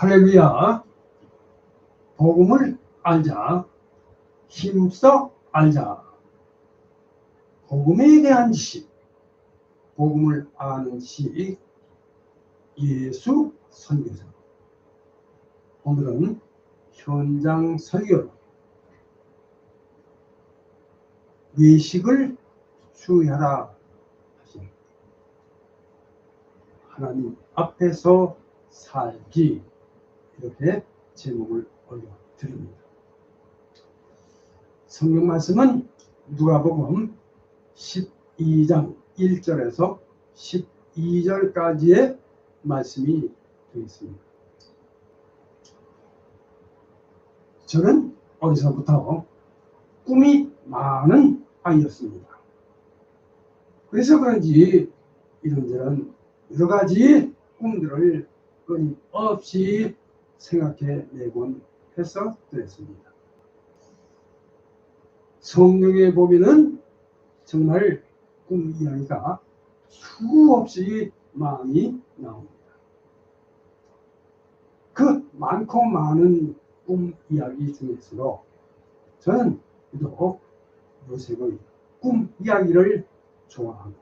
할렐루야. 복음을 알자. 힘써 알자. 복음에 대한 지식. 복음을 아는 지식. 예수 선교사. 오늘은 현장 설교로 외식을 주의하라 하신 하나님 앞에서 살기 이렇게 제목을 올려드립니다. 성경 말씀은 누가복음 12장 1절에서 12절까지의 말씀이 되어 있습니다. 저는 어디서부터 꿈이 많은 아이였습니다. 그래서 그런지 이런저런 여러 가지 꿈들을 끊임없이 생각해 내곤 해서 그랬습니다. 성경에 보면은 정말 꿈 이야기가 수없이 많이 나옵니다. 그 많고 많은 꿈 이야기 중에서도 저는 유독 요셉의 꿈 이야기를 좋아하고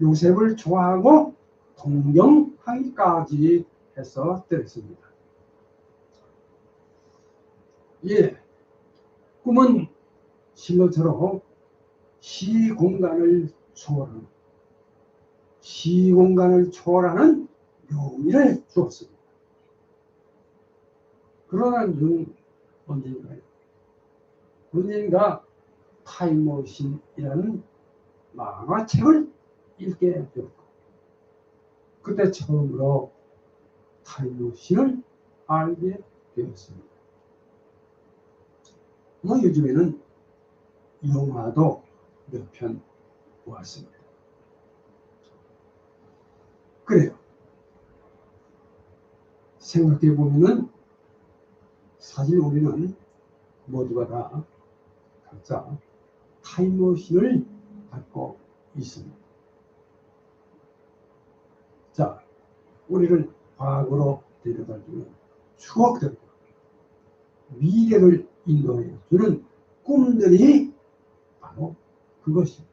요셉을 좋아하고 동경하기까지 해서 들었습니다. 예, 꿈은 실로처럼 시공간을 초월하는 시공간을 초월하는 묘미를 주었습니다. 그러나 는 언젠가요? 언젠가 타임머신이라는 만화책을 읽게 되었고 그때 처음으로 타임머신을 알게 되었습니다. 뭐 요즘에는 영화도 몇 편 보았습니다. 그래요. 생각해 보면은 사실 우리는 모두가 다 각자 타임머신을 갖고 있습니다. 자, 우리를 과거로 데려다 주는 추억들, 미래를 인도해 주는 꿈들이 바로 그것입니다.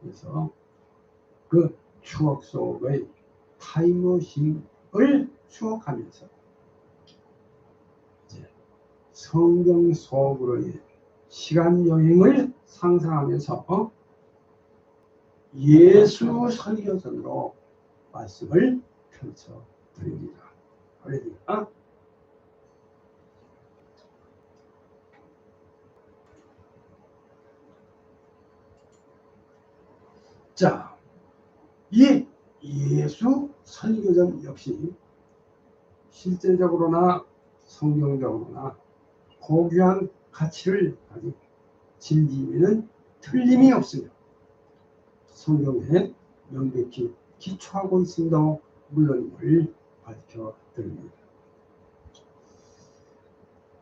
그래서 그 추억 속의 타임머신을 추억하면서 이제 성경 속으로의 시간 여행을 상상하면서 예수 설교전으로 말씀을 펼쳐 드립니다. 할렐루야. 자, 이 예수 설교전 역시 실제적으로나 성경적으로나 고귀한 가치를 가진 진리에는 틀림이 없으며 성경에 명백히 기초하고 있음도 물론임을 밝혀드립니다.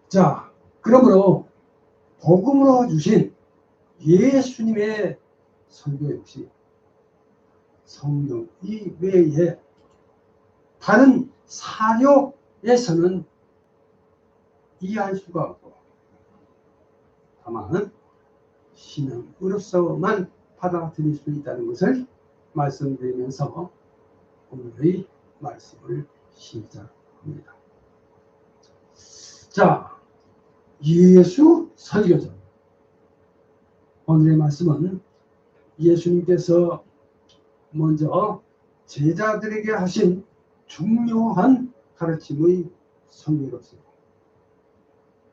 자, 그러므로 복음으로 주신 예수님의 설교 역시 성경 이외에 다른 사료에서는 이해할 수가 없고 다만 신앙으로서만 받아들일 수 있다는 것을 말씀드리면서 오늘의 말씀을 시작합니다. 자, 예수 설교전. 오늘의 말씀은 예수님께서 먼저 제자들에게 하신 중요한 가르침의 성의로서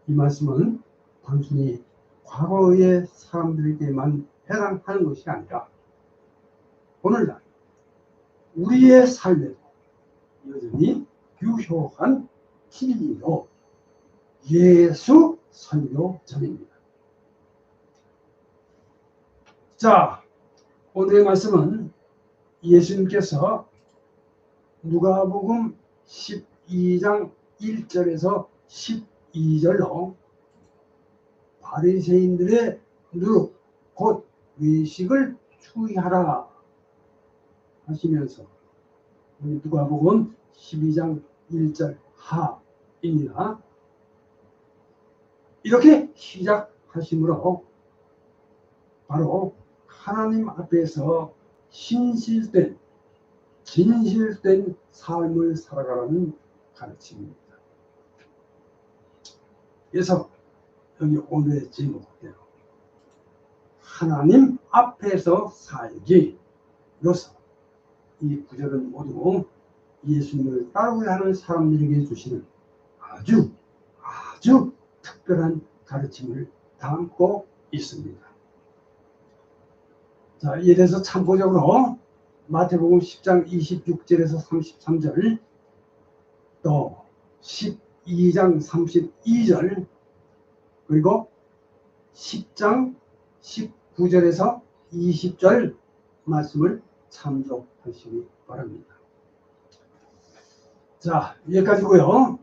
이 말씀은 단순히 과거의 사람들에게만 해당하는 것이 아니라 오늘날 우리의 삶에도 여전히 유효한 진리로 예수 설교전입니다. 자, 오늘의 말씀은 예수님께서 누가복음 12장 1절에서 12절로 바리새인들의 누룩 곧 외식을 추이하라 하시면서 누가복음 12장 1절 하입니다. 이렇게 시작하심으로 바로 하나님 앞에서 신실된 진실된 삶을 살아가라는 가르침입니다. 그래서 여기 오늘의 제목대로 하나님 앞에서 살기로서 이 구절은 모두 예수님을 따르고자 하는 사람들에게 주시는 아주 아주 특별한 가르침을 담고 있습니다. 자, 대해서 참고적으로 마태복음 10장 26절에서 33절 또 12장 32절 그리고 10장 19절에서 20절 말씀을 참조하시기 바랍니다. 자, 여기까지고요.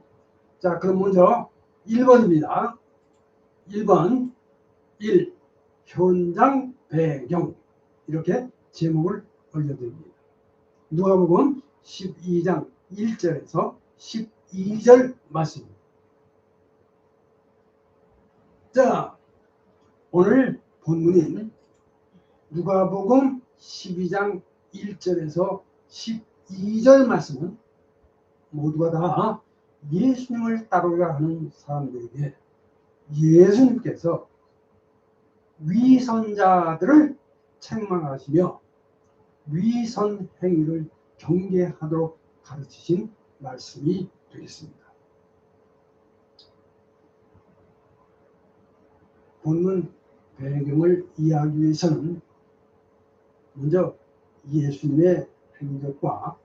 자, 그럼 먼저 1번입니다. 1번 1. 현장 배경 이렇게 제목을 올려드립니다. 누가복음 12장 1절에서 12절 말씀입니다. 자, 오늘 본문인 누가복음 12장 1절에서 12절 말씀은 모두가 다 예수님을 따르려 하는 사람들에게 예수님께서 위선자들을 책망하시며 위선 행위를 경계하도록 가르치신 말씀이 되겠습니다. 본문 배경을 이해하기 위해서는 먼저 예수님의 행적과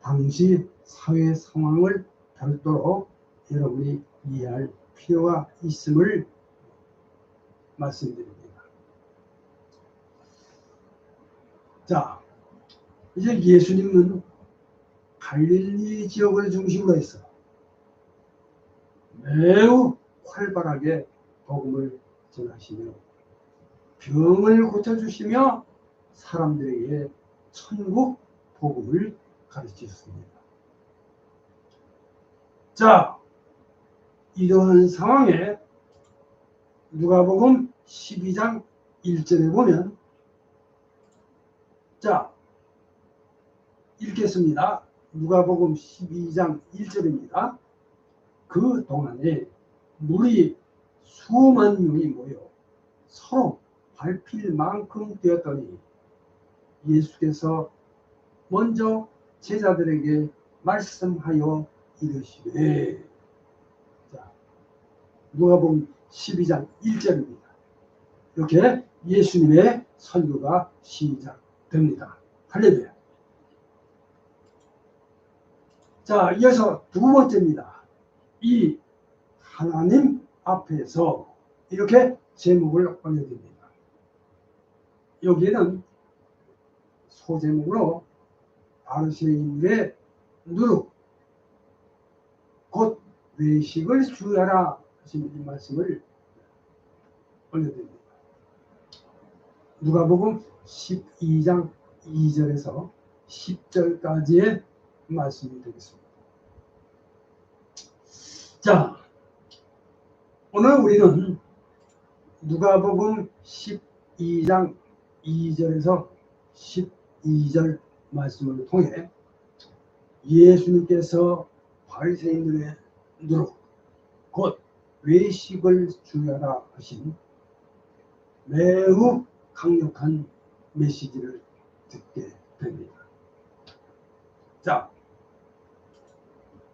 당시 사회 상황을 별도로 여러분이 이해할 필요가 있음을 말씀드립니다. 자, 이제 예수님은 갈릴리 지역을 중심으로 해서 매우 활발하게 복음을 전하시며 병을 고쳐주시며 사람들에게 천국 복음을 가르치셨습니다. 자, 이러한 상황에 누가복음 12장 1절에 보면 자, 읽겠습니다. 누가복음 12장 1절입니다. 그 동안에 물이 수만 명이 모여 서로 밟힐 만큼 되었더니 예수께서 먼저 제자들에게 말씀하여 이르시되 자, 누가복음 12장 1절입니다. 이렇게 예수님의 선교가 시작 됩니다. 할렐루야. 자, 이어서 두 번째입니다. 이 하나님 앞에서 이렇게 제목을 올려드립니다. 여기에는 소제목으로 바르세인의 누룩 곧 외식을 주의하라 이 말씀을 올려드립니다. 누가복음 12장 2절에서 10절까지의 말씀이 되겠습니다. 자, 오늘 우리는 누가복음 12장 2절에서 12절 말씀을 통해 예수님께서 바리새인들의 누룩 곧 외식을 주야라 하신 매우 강력한 메시지를 듣게 됩니다. 자,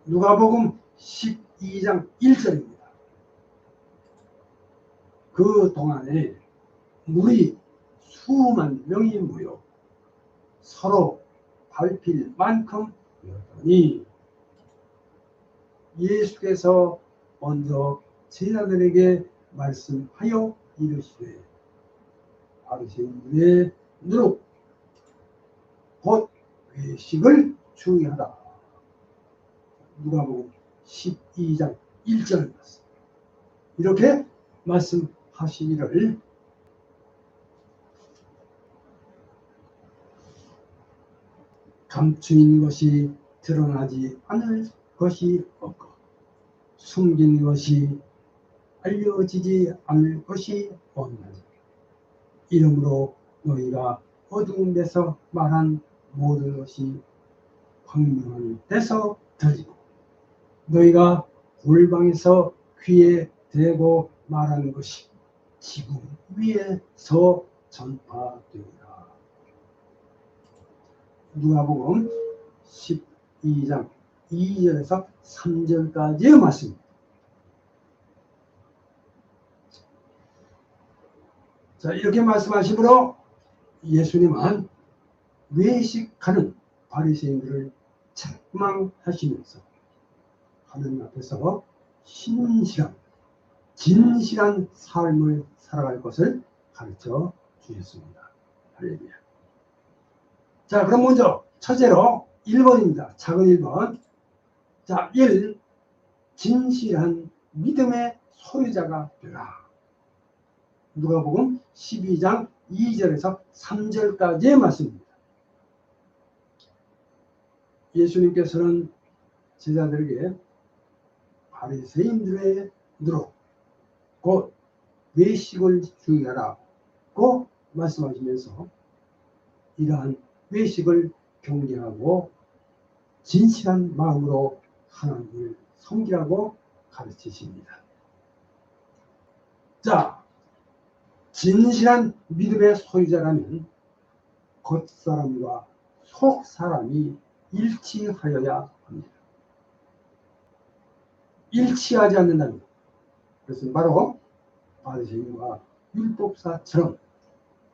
누가복음 12장 1절입니다. 그 동안에 물이 수만 명이 모여 서로 밟힐 만큼 되었더니 예수께서 먼저 제자들에게 말씀하여 이르시되 바리새인들의 누룩 곧 외식을 중요하다. 누가복음 12장 1절 말씀. 이렇게 말씀하시기를 감추인 것이 드러나지 않을 것이 없고 숨긴 것이 알려지지 않을 것이 없나니 이러므로 너희가 어두운 데서 말한 모든 것이 광명한 데서 들리고 너희가 골방에서 귀에 대고 말하는 것이 지붕 위에서 전파되리라. 누가복음 12장 2절에서 3절까지의 말씀입니다. 자, 이렇게 말씀하시므로 예수님은 외식하는 바리새인들을 책망하시면서 하나님 앞에서 신실한 진실한 삶을 살아갈 것을 가르쳐 주셨습니다. 할렐루야. 자, 그럼 먼저 첫째로 1번입니다. 작은 1번. 자, 1. 진실한 믿음의 소유자가 되라. 누가복음 12장 2절에서 3절까지의 말씀입니다. 예수님께서는 제자들에게 바리새인들의 누로 곧 외식을 주의하라고 말씀하시면서 이러한 외식을 경계하고 진실한 마음으로 하나님을 섬기라고 가르치십니다. 자, 진실한 믿음의 소유자라면 겉사람과 속사람이 일치하여야 합니다. 일치하지 않는다면 그것은 바로 바리새인과 율법사처럼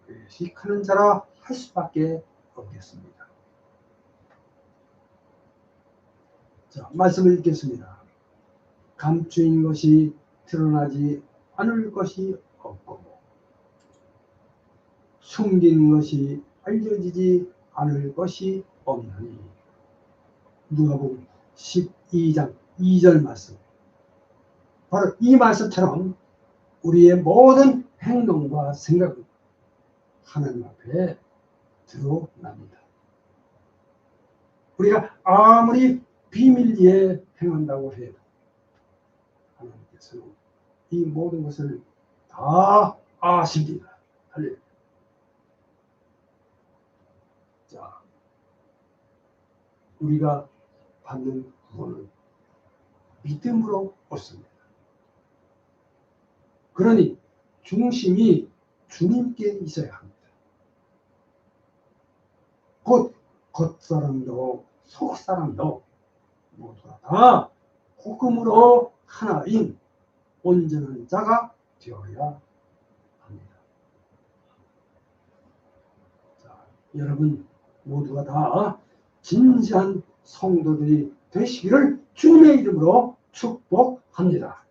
외식하는 자라 할 수밖에 없겠습니다. 자, 말씀을 읽겠습니다. 감추인 것이 드러나지 않을 것이 없고 숨긴 것이 알려지지 않을 것이 없나니 누가복음 12장 2절 말씀 바로 이 말씀처럼 우리의 모든 행동과 생각은 하나님 앞에 드러납니다. 우리가 아무리 비밀리에 행한다고 해도 하나님께서는 이 모든 것을 다 아십니다. 할렐루야. 자, 우리가 받는 구원은 믿음으로 얻습니다. 그러니 중심이 주님께 있어야 합니다. 곧 겉사람도 속사람도 모두가 다 복음으로 하나인 온전한 자가 되어야 합니다. 자, 여러분 모두가 다 진지한 성도들이 되시기를 주님의 이름으로 축복합니다.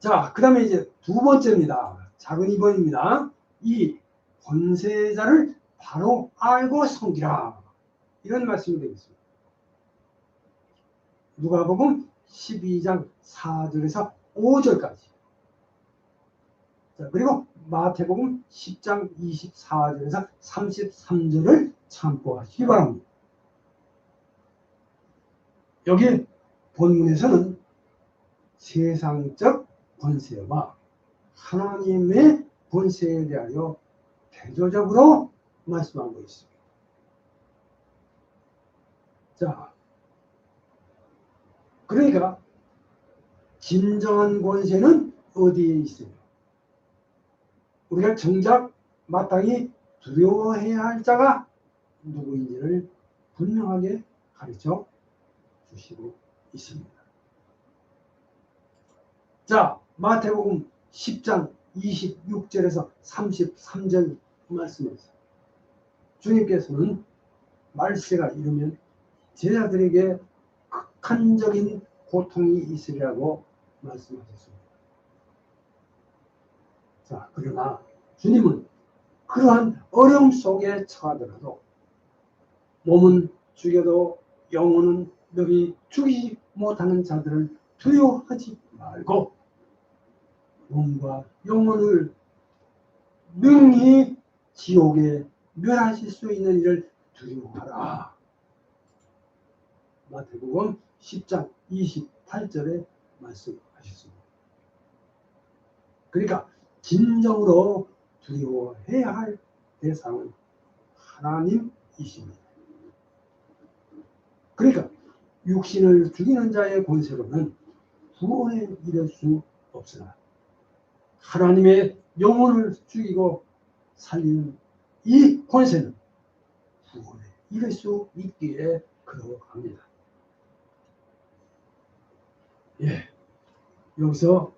자, 그 다음에 이제 두 번째입니다. 작은 2번입니다. 이 권세자를 바로 알고 섬기라. 이런 말씀이 되겠습니다. 누가복음 12장 4절에서 5절까지. 자, 그리고 마태복음 10장 24절에서 33절을 참고 하시기 바랍니다. 여기 본문에서는 세상적 권세와 하나님의 권세에 대하여 대조적으로 말씀하고 있습니다. 자, 그러니까 진정한 권세는 어디에 있어요? 우리가 정작 마땅히 두려워해야 할 자가 누구인지를 분명하게 가르쳐 주시고 있습니다. 자, 마태복음 10장 26절에서 33절 말씀에서 주님께서는 말세가 이르면 제자들에게 극한적인 고통이 있으리라고 말씀하셨습니다. 자, 그러나 주님은 그러한 어려움 속에 처하더라도 몸은 죽여도 영혼은 너희 죽이지 못하는 자들을 두려워하지 말고 몸과 영혼을 능히 지옥에 멸하실 수 있는 일을 두려워하라. 마태복음 10장 28절에 말씀하셨습니다. 그러니까 진정으로 두려워해야 할 대상은 하나님이십니다. 그러니까 육신을 죽이는 자의 권세로는 구원에 이를 수 없으나 하나님의 영혼을 죽이고 살리는 이 권세는 구원에 이를 수 있기에 그러합니다. 예, 여기서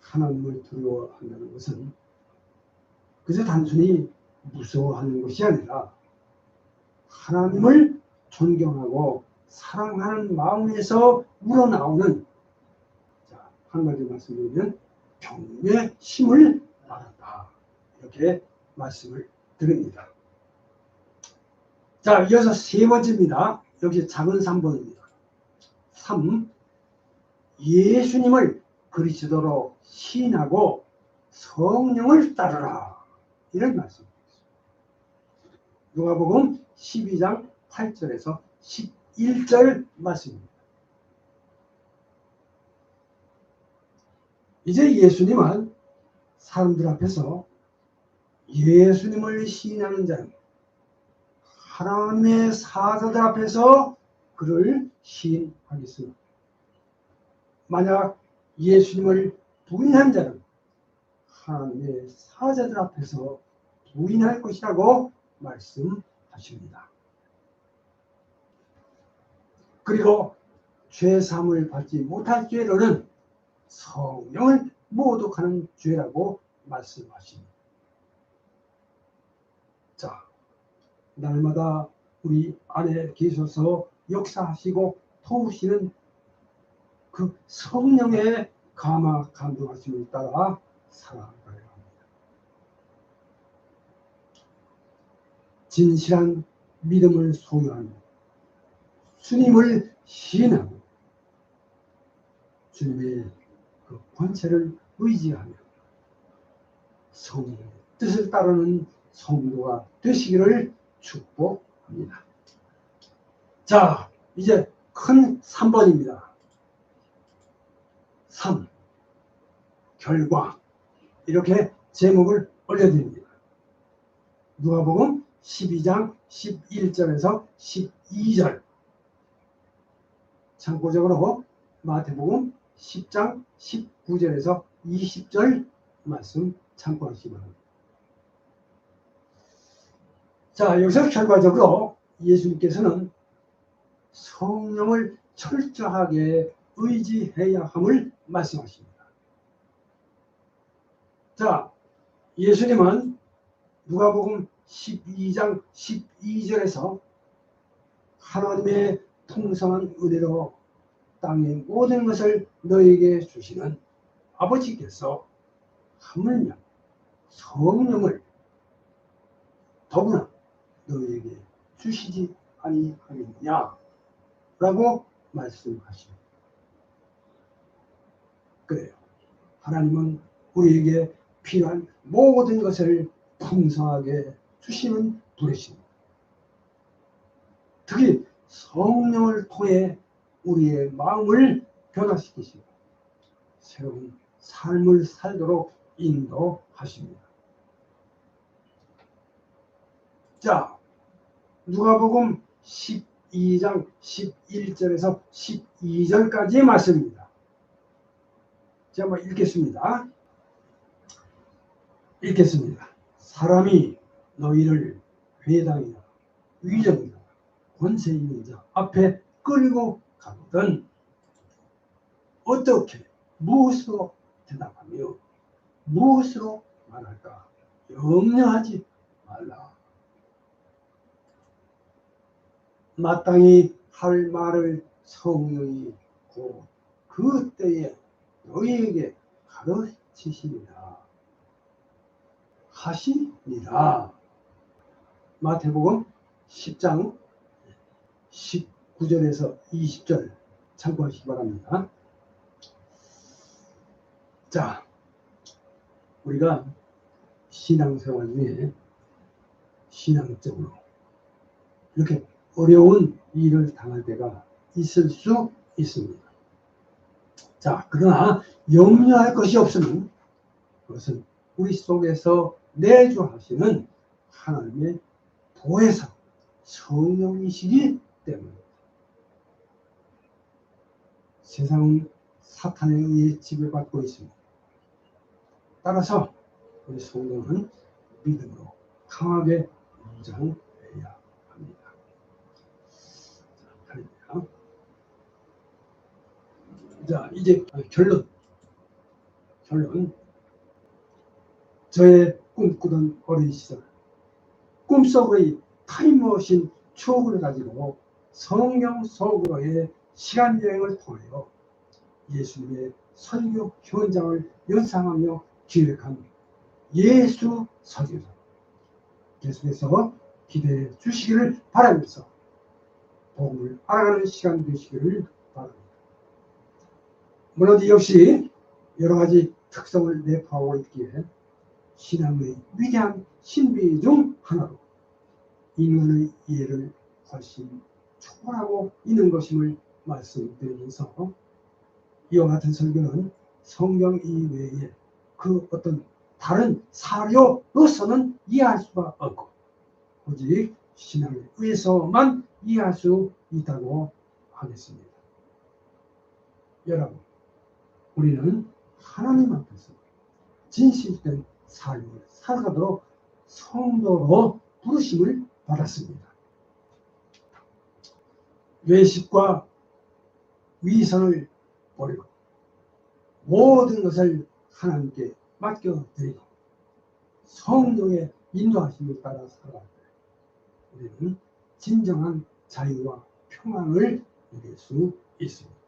하나님을 두려워한다는 것은 그저 단순히 무서워하는 것이 아니라 하나님을 존경하고 사랑하는 마음에서 우러나오는 자, 한 가지 말씀드리면 경외의 힘을 말한다. 이렇게 말씀을 드립니다. 자, 이어서 세 번째입니다. 여기 작은 3번입니다. 3. 예수님을 그리스도로 신하고 성령을 따르라. 이런 말씀입니다. 누가복음 12장 8절에서 11절 말씀입니다. 이제 예수님은 사람들 앞에서 예수님을 시인하는 자는 하나님의 사자들 앞에서 그를 시인하겠습니다. 만약 예수님을 부인한 자는 하나님의 사자들 앞에서 부인할 것이라고 말씀하십니다. 그리고 죄삼을 받지 못할 죄로는 성령을 모독하는 죄라고 말씀하십니다. 자, 날마다 우리 안에 계셔서 역사하시고 도우시는 그 성령의 감화 감동하심을 따라 살아가야 합니다. 진실한 믿음을 소유하는 주님을 신하고 주님의 그 권세를 의지하며 성령의 뜻을 따르는 성도가 되시기를 축복합니다. 자, 이제 큰 3번입니다. 3. 결과. 이렇게 제목을 올려드립니다. 누가복음 12장 11절에서 12절. 참고적으로 마태복음 10장 19절에서 20절 말씀 참고하시기 바랍니다. 자, 여기서 결과적으로 예수님께서는 성령을 철저하게 의지해야 함을 말씀하십니다. 자, 예수님은 누가복음 12장 12절에서 하나님의 통성한 은혜로 땅의 모든 것을 너에게 주시는 아버지께서 하물며 성령을 더구나 너에게 주시지 아니하겠느냐 라고 말씀하십니다. 그래요. 하나님은 우리에게 필요한 모든 것을 풍성하게 주시는 분이십니다. 특히 성령을 통해 우리의 마음을 변화시키시고 새로운 삶을 살도록 인도하십니다. 자, 누가복음 12장 11절에서 12절까지의 말씀입니다. 제가 한번 읽겠습니다. 읽겠습니다. 사람이 너희를 회당이나 위정이나 권세 있는 자 앞에 끌고 가거든. 어떻게 무엇으로 대답하며 무엇으로 말할까? 염려하지 말라. 마땅히 할 말을 성령이 곧 그때에 너희에게 가르치시니라. 하시니라. 마태복음 10장 19절에서 20절 참고하시기 바랍니다. 자, 우리가 신앙생활 중에 신앙적으로 이렇게 어려운 일을 당할 때가 있을 수 있습니다. 자, 그러나 염려할 것이 없으면 그것은 우리 속에서 내주하시는 하나님의 도에서 성령이시기 때문입니다. 세상은 사탄에 의해 지배받고 있습니다. 따라서 우리 성령은 믿음으로 강하게 무장해야 합니다. 자. 자, 이제 결론. 결론. 저의 꿈꾸던 어린 시절, 꿈속의 타임머신 추억을 가지고 성경 속으로의 시간 여행을 통하여 예수님의 설교 현장을 연상하며 기획한 예수 설교서 계속해서 기대해 주시기를 바라면서 복음을 알아가는 시간 되시기를 바랍니다. 물론 역시 여러 가지 특성을 내포하고 있기에 신앙의 위대한 신비 중 하나로 인간의 이해를 훨씬 초월하고 있는 것임을 말씀드리면서 이와 같은 설교는 성경 이외에 그 어떤 다른 사료로서는 이해할 수가 없고 오직 신앙에 의해서만 이해할 수 있다고 하겠습니다. 여러분, 우리는 하나님 앞에서 진실된 삶을 살아가도록 성도로 부르심을 받았습니다. 외식과 위선을 버리고 모든 것을 하나님께 맡겨드리고 성령의 인도하심을 따라 살아갈 때 우리는 진정한 자유와 평안을 누릴 수 있습니다.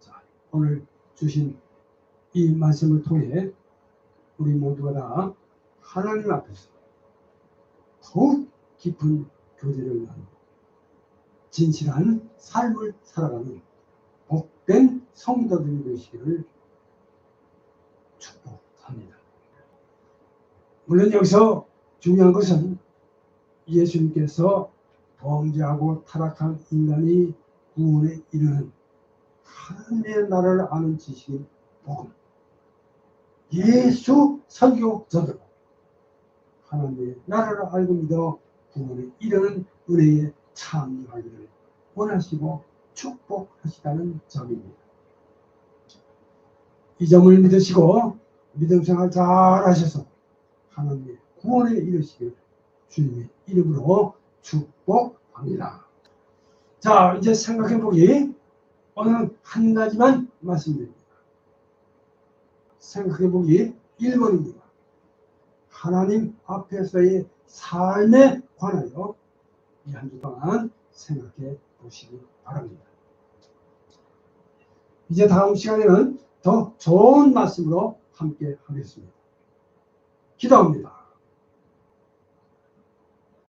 자, 오늘 주신 이 말씀을 통해 우리 모두가 다 하나님 앞에서 더욱 깊은 나누고 진실한 삶을 살아가는 복된 성도들이 되시기를 축복합니다. 물론 여기서 중요한 것은 예수님께서 범죄하고 타락한 인간이 구원에 이르는 하나님의 나라를 아는 지식인 복음. 예수 설교전으로 하나님의 나라를 알고 믿어 구원에 이르는 은혜에 참여하기를 원하시고 축복하시다는 점입니다. 이 점을 믿으시고 믿음 생활 잘 하셔서 하나님의 구원에 이르시길 주님의 이름으로 축복합니다. 자, 이제 생각해 보기 오늘 한 가지만 말씀드립니다. 생각해 보기 1번입니다. 하나님 앞에서의 삶에 관하여 이 한 주 동안 생각해 보시기 바랍니다. 이제 다음 시간에는 더 좋은 말씀으로 함께 하겠습니다. 기도합니다.